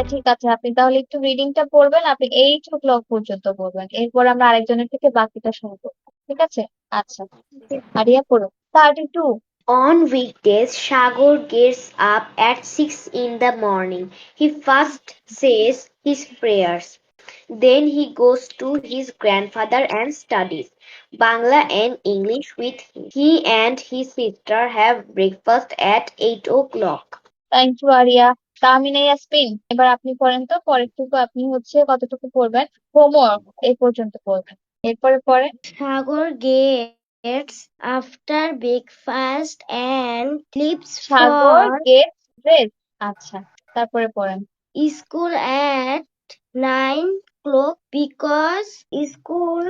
Area ঠিক আছে আপনি তাহলে একটু রিডিংটা পড়বেন আপনি এইট ও ক্লক পর্যন্ত পড়বেন এরপর আমরা আরেকজনের থেকে বাকিটা শুনব ঠিক আছে আচ্ছা আরিয়া পড়ো thirty two On weekdays, Shagor gets up at 6 in the morning. He first says his prayers. Then he goes to his grandfather and studies Bangla and English with him. He and his sister have breakfast at 8 o'clock. Thank you Aria Tahmina Yasmin. এবার আপনি পড়েন তো পরেরটুকু আপনি হচ্ছে কতটুকু পড়বেন? Homework এ পর্যন্ত পড়বেন। এরপরে পরে? Sagor gets after breakfast and clips Sagor gets dress আচ্ছা তারপরে পড়েন। School at nine clock because school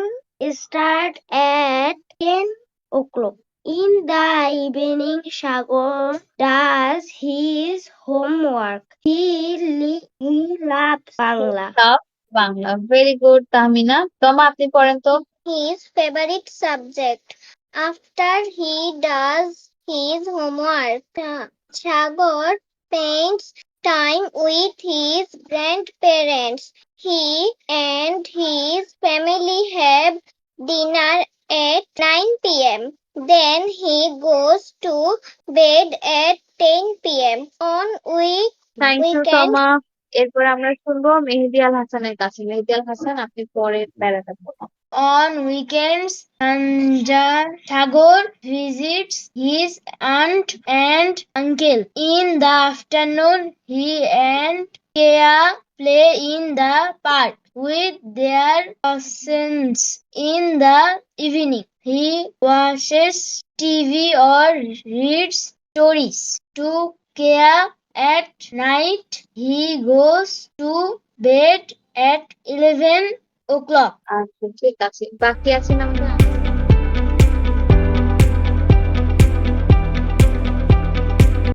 start at ten o'clock. In the evening, Shagor does his homework. He he loves Bangla. Love Bangla very good Tahmina Toma আপনি পড়েন তো His favorite subject. After he does his homework, Shagor spends time with his grandparents. He and his family have dinner at 9 p.m. Then he goes to bed at 10 p.m. On week thank you weekend, Toma এরপর আমরা শুনব মেহেদি আল হাসানের কাছে মেহেদি আল হাসান আপনি প্যারাটা পড়ুন On weekends, Anja Tagore visits his aunt and uncle. In the afternoon, he and Kea play in the park with their cousins. In the evening, he watches TV or reads stories. To Kea at night, he goes to bed at 11 o'clock. আচ্ছা ঠিক আছে বাকি আছে না